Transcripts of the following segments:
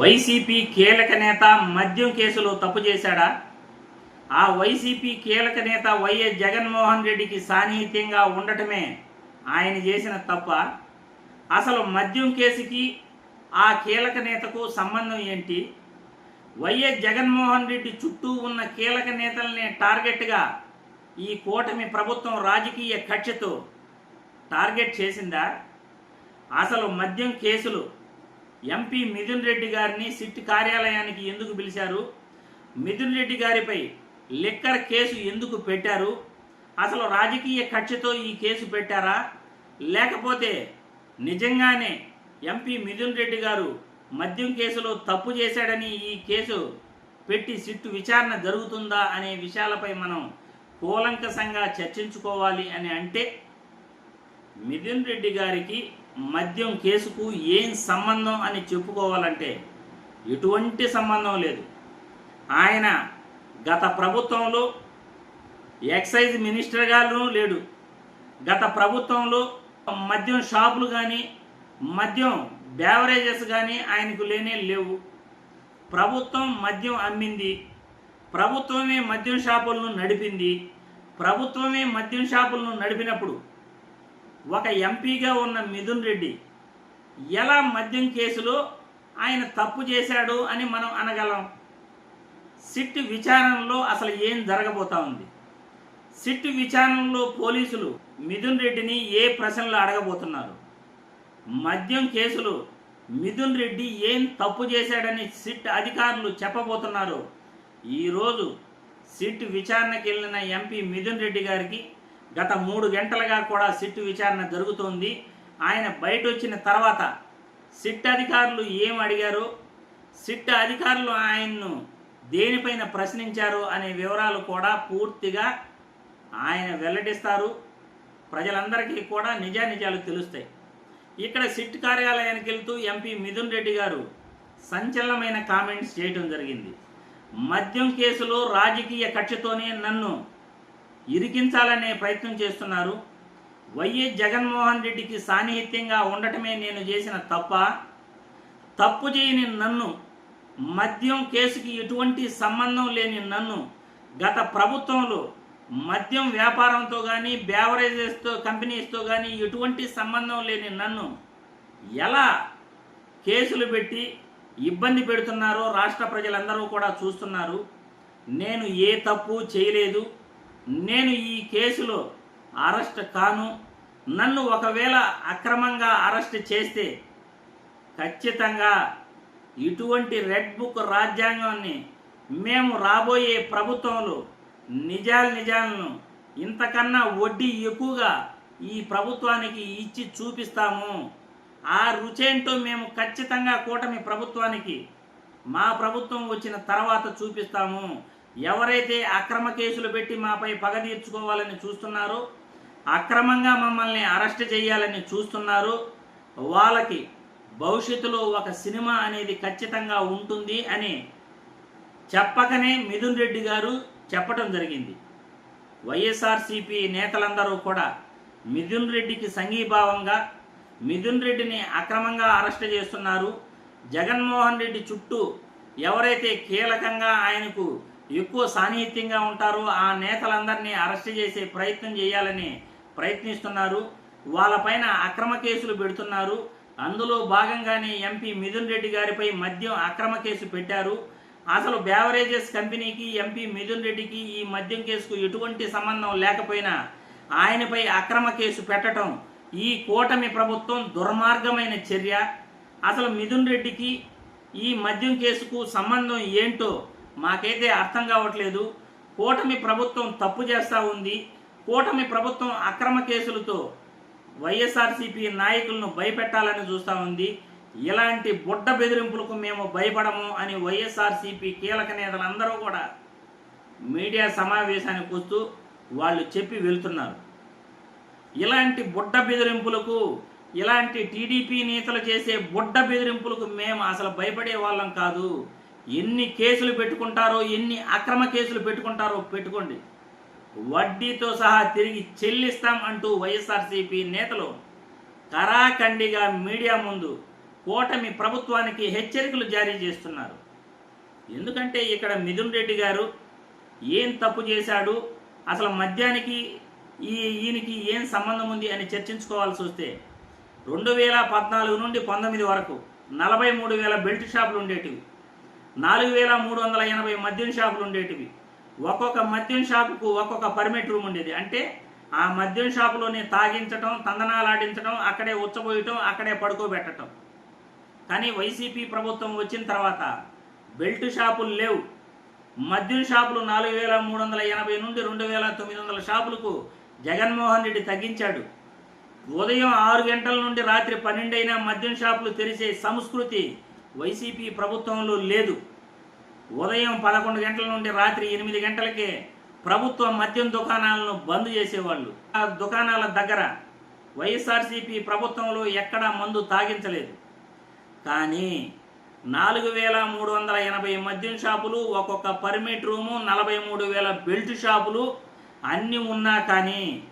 YCP కీలక నేత మద్యం కేసులో తప్పు చేశాడా? ఆ వైసీపీ కీలక నేత వైఎస్ జగన్మోహన్ రెడ్డికి సాన్నిహిత్యంగా ఉండటమే ఆయన చేసిన తప్ప అసలు మద్యం కేసుకి ఆ కీలక నేతకు సంబంధం ఏంటి? వైఎస్ జగన్మోహన్ రెడ్డి చుట్టూ ఉన్న కీలక నేతల్ని టార్గెట్గా ఈ కూటమి ప్రభుత్వం రాజకీయ కక్షతో టార్గెట్ చేసిందా? అసలు మద్యం కేసులు ఎంపీ మిథున్ రెడ్డి గారిని సిట్ కార్యాలయానికి ఎందుకు పిలిచారు? మిథున్ రెడ్డి గారిపై లిక్కర్ కేసు ఎందుకు పెట్టారు? అసలు రాజకీయ కక్షతో ఈ కేసు పెట్టారా? లేకపోతే నిజంగానే ఎంపీ మిథున్ రెడ్డి గారు మద్యం కేసులో తప్పు చేశాడని ఈ కేసు పెట్టి సిట్టు విచారణ జరుగుతుందా అనే విషయాలపై మనం కూలంకసంగా చర్చించుకోవాలి అని అంటే మిథున్ రెడ్డి గారికి మద్యం కేసుకు ఏం సంబంధం అని చెప్పుకోవాలంటే ఎటువంటి సంబంధం లేదు. ఆయన గత ప్రభుత్వంలో ఎక్సైజ్ మినిస్టర్గాను లేడు. గత ప్రభుత్వంలో మద్యం షాపులు కానీ మద్యం బ్యావరేజెస్ కానీ ఆయనకు లేనే లేవు. ప్రభుత్వం మద్యం అమ్మింది. ప్రభుత్వమే మద్యం షాపులను నడిపింది. ప్రభుత్వమే మద్యం షాపులను నడిపినప్పుడు ఒక ఎంపీగా ఉన్న మిథున్ రెడ్డి ఎలా మద్యం కేసులో ఆయన తప్పు చేశాడు అని మనం అనగలం. సిట్ విచారణలో అసలు ఏం జరగబోతా ఉంది? సిట్ విచారణలో పోలీసులు మిథున్ రెడ్డిని ఏ ప్రశ్నలు అడగబోతున్నారు? మద్యం కేసులు మిథున్ రెడ్డి ఏం తప్పు చేశాడని సిట్ అధికారులు చెప్పబోతున్నారు? ఈరోజు సిట్ విచారణకి వెళ్ళిన ఎంపీ మిథున్ రెడ్డి గారికి గత మూడు గంటలుగా కూడా సిట్ విచారణ జరుగుతోంది. ఆయన బయట వచ్చిన తర్వాత సిట్ అధికారులు ఏం అడిగారు? సిట్ అధికారులు ఆయన్ను దేనిపైన ప్రశ్నించారు అనే వివరాలు కూడా పూర్తిగా ఆయన వెల్లడిస్తారు. ప్రజలందరికీ కూడా నిజానిజాలు తెలుస్తాయి. ఇక్కడ సిట్ కార్యాలయానికి వెళ్తూ ఎంపీ మిథున్ రెడ్డి గారు సంచలనమైన కామెంట్స్ చేయడం జరిగింది. మద్యం కేసులో రాజకీయ కక్షతోనే నన్ను ఇరికించాలనే ప్రయత్నం చేస్తున్నారు. వైఎస్ జగన్మోహన్ రెడ్డికి సాన్నిహిత్యంగా ఉండటమే నేను చేసిన తప్ప తప్పు చేయని నన్ను మద్యం కేసుకి ఎటువంటి సంబంధం లేని నన్ను గత ప్రభుత్వంలో మద్యం వ్యాపారంతో కానీ బ్యావరేజెస్తో కంపెనీస్తో కానీ ఎటువంటి సంబంధం లేని నన్ను ఎలా కేసులు పెట్టి ఇబ్బంది పెడుతున్నారో రాష్ట్ర ప్రజలందరూ కూడా చూస్తున్నారు. నేను ఏ తప్పు చేయలేదు. నేను ఈ కేసులో అరెస్ట్ కాను. నన్ను ఒకవేళ అక్రమంగా అరెస్ట్ చేస్తే ఖచ్చితంగా ఇటువంటి రెడ్ బుక్ రాజ్యాంగాన్ని మేము రాబోయే ప్రభుత్వంలో నిజాలు నిజాలను ఇంతకన్నా వడ్డీ ఎక్కువగా ఈ ప్రభుత్వానికి ఇచ్చి చూపిస్తాము. ఆ రుచేంటో మేము ఖచ్చితంగా కూటమి ప్రభుత్వానికి మా ప్రభుత్వం వచ్చిన తర్వాత చూపిస్తాము. ఎవరైతే అక్రమ కేసులు పెట్టి మాపై పగ తీర్చుకోవాలని చూస్తున్నారో అక్రమంగా మమ్మల్ని అరెస్ట్ చేయాలని చూస్తున్నారో వాళ్ళకి భవిష్యత్తులో ఒక సినిమా అనేది ఖచ్చితంగా ఉంటుంది అని చెప్పకనే మిథున్ రెడ్డి గారు చెప్పడం జరిగింది. వైఎస్ఆర్సిపి నేతలందరూ కూడా మిథున్ రెడ్డికి సంఘీభావంగా మిథున్ రెడ్డిని అక్రమంగా అరెస్ట్ చేస్తున్నారు. జగన్మోహన్ రెడ్డి చుట్టూ ఎవరైతే కీలకంగా ఆయనకు ఎక్కువ సాన్నిహిత్యంగా ఉంటారు. ఆ నేతలందరినీ అరెస్ట్ చేసే ప్రయత్నం చేయాలని ప్రయత్నిస్తున్నారు. వాళ్ళపైన అక్రమ కేసులు పెడుతున్నారు. అందులో భాగంగానే ఎంపీ మిథున్ రెడ్డి గారిపై మద్యం అక్రమ కేసు పెట్టారు. అసలు బ్యావరేజెస్ కంపెనీకి ఎంపీ మిథున్ రెడ్డికి ఈ మద్యం కేసుకు ఎటువంటి సంబంధం లేకపోయినా ఆయనపై అక్రమ కేసు పెట్టడం ఈ కూటమి ప్రభుత్వం దుర్మార్గమైన చర్య. అసలు మిథున్ రెడ్డికి ఈ మద్యం కేసుకు సంబంధం ఏంటో మాకైతే అర్థం కావట్లేదు. కూటమి ప్రభుత్వం తప్పు చేస్తూ ఉంది. కూటమి ప్రభుత్వం అక్రమ కేసులతో వైఎస్ఆర్సీపీ నాయకులను భయపెట్టాలని చూస్తూ ఉంది. ఇలాంటి బుడ్డ బెదిరింపులకు మేము భయపడము అని వైఎస్ఆర్సీపీ కీలక నేతలందరూ కూడా మీడియా సమావేశానికి వస్తూ వాళ్ళు చెప్పి వెళ్తున్నారు. ఇలాంటి బుడ్డ బెదిరింపులకు ఇలాంటి టీడీపీ నేతలు చేసే బుడ్డ బెదిరింపులకు మేము అసలు భయపడే వాళ్ళం కాదు. ఎన్ని కేసులు పెట్టుకుంటారో ఎన్ని అక్రమ కేసులు పెట్టుకుంటారో పెట్టుకోండి. వడ్డీతో సహా తిరిగి చెల్లిస్తాం అంటూ వైఎస్ఆర్సీపీ నేతలు కరాఖండిగా మీడియా ముందు కూటమి ప్రభుత్వానికి హెచ్చరికలు జారీ చేస్తున్నారు. ఎందుకంటే ఇక్కడ మిథున్ రెడ్డి గారు ఏం తప్పు చేశాడు అసలు మద్యానికి ఈ ఈయనకి ఏం సంబంధం ఉంది అని చర్చించుకోవాల్సి వస్తే రెండు వేల పద్నాలుగు నుండి పంతొమ్మిది వరకు నలభై మూడు వేల బెల్ట్ షాపులు ఉండేటివి. నాలుగు వేల మూడు వందల ఎనభై మద్యం షాపులు ఉండేటివి. ఒక్కొక్క మద్యం షాపుకు ఒక్కొక్క పర్మిట్ రూమ్ ఉండేది. అంటే ఆ మద్యం షాపులోనే తాగించటం తందనాలాడించడం అక్కడే ఉచ్చబోయటం అక్కడే పడుకోబెట్టడం కానీ వైసీపీ ప్రభుత్వం వచ్చిన తర్వాత బెల్ట్ షాపులు లేవు. మద్యం షాపులు నాలుగు వేల మూడు వందల ఎనభై నుండి రెండు వేల తొమ్మిది వందల షాపులకు జగన్మోహన్ రెడ్డి తగ్గించాడు. ఉదయం ఆరు గంటల నుండి రాత్రి పన్నెండైనా మద్యం షాపులు తెరిచే సంస్కృతి వైసీపీ ప్రభుత్వంలో లేదు. ఉదయం పదకొండు గంటల నుండి రాత్రి ఎనిమిది గంటలకే ప్రభుత్వ మద్యం దుకాణాలను బంద్ చేసేవాళ్ళు. ఆ దుకాణాల దగ్గర వైఎస్ఆర్సీపీ ప్రభుత్వంలో ఎక్కడా మందు తాగించలేదు. కానీ నాలుగు వేల మూడు వందల ఎనభై మద్యం షాపులు ఒక్కొక్క పర్మిట్ రూము నలభై మూడు వేల బెల్ట్ షాపులు అన్నీ ఉన్నా కానీ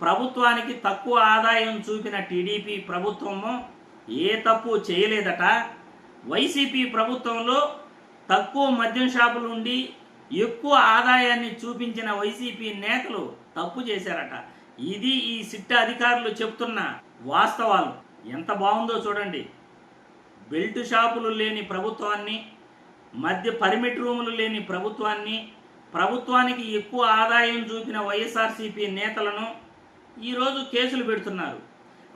ప్రభుత్వానికి తక్కువ ఆదాయం చూపిన టీడీపీ ప్రభుత్వము ఏ తప్పు చేయలేదట. వైసీపీ ప్రభుత్వంలో తక్కువ మద్యం షాపులు ఉండి ఎక్కువ ఆదాయాన్ని చూపించిన వైసీపీ నేతలు తప్పు చేశారట. ఇది ఈ సిట్ట అధికారులు చెప్తున్న వాస్తవాలు. ఎంత బాగుందో చూడండి. బెల్ట్ షాపులు లేని ప్రభుత్వాన్ని మధ్య పర్మిట్ రూములు లేని ప్రభుత్వాన్ని ప్రభుత్వానికి ఎక్కువ ఆదాయం చూపిన వైఎస్ఆర్సీపీ నేతలను ఈరోజు కేసులు పెడుతున్నారు.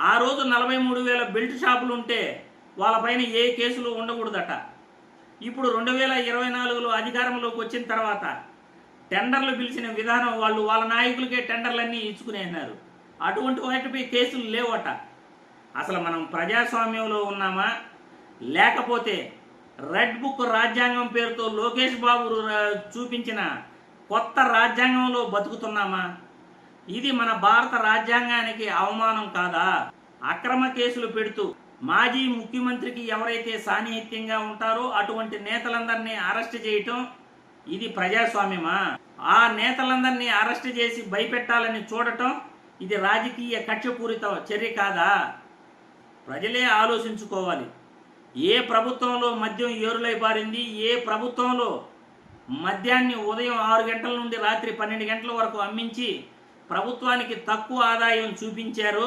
ఆ రోజు నలభై మూడు వేల బెల్ట్ షాపులు ఉంటే వాళ్ళపైన ఏ కేసులు ఉండకూడదట. ఇప్పుడు రెండు వేల ఇరవై నాలుగులో అధికారంలోకి వచ్చిన తర్వాత టెండర్లు పిలిచిన విధానం వాళ్ళు వాళ్ళ నాయకులకే టెండర్లన్నీ ఇచ్చుకునే అన్నారు అటువంటి వాటిపై కేసులు లేవట. అసలు మనం ప్రజాస్వామ్యంలో ఉన్నామా? లేకపోతే రెడ్ బుక్ రాజ్యాంగం పేరుతో లోకేష్ బాబు చూపించిన కొత్త రాజ్యాంగంలో బతుకుతున్నామా? ఇది మన భారత రాజ్యాంగానికి అవమానం కాదా? అక్రమ కేసులు పెడుతూ మాజీ ముఖ్యమంత్రికి ఎవరైతే సాన్నిహిత్యంగా ఉంటారో అటువంటి నేతలందరినీ అరెస్ట్ చేయటం ఇది ప్రజాస్వామ్యమా? ఆ నేతలందరినీ అరెస్ట్ చేసి భయపెట్టాలని చూడటం ఇది రాజకీయ కక్షపూరిత చర్య కాదా? ప్రజలే ఆలోచించుకోవాలి. ఏ ప్రభుత్వంలో మద్యం ఏరులై పారింది? ఏ ప్రభుత్వంలో మద్యాన్ని ఉదయం ఆరు గంటల నుండి రాత్రి పన్నెండు గంటల వరకు అమ్మించి ప్రభుత్వానికి తక్కువ ఆదాయం చూపించారో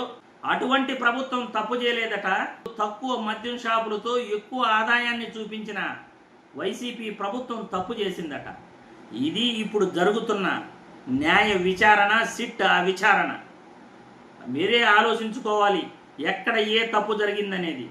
అటువంటి ప్రభుత్వం తప్పు చేయలేదట. తక్కువ మద్యం షాపులతో ఎక్కువ ఆదాయాన్ని చూపించిన వైసీపీ ప్రభుత్వం తప్పు చేసిందట. ఇది ఇప్పుడు జరుగుతున్న న్యాయ విచారణ సిట్ ఆ విచారణ మీరే ఆలోచించుకోవాలి ఎక్కడ ఏ తప్పు జరిగిందనేది.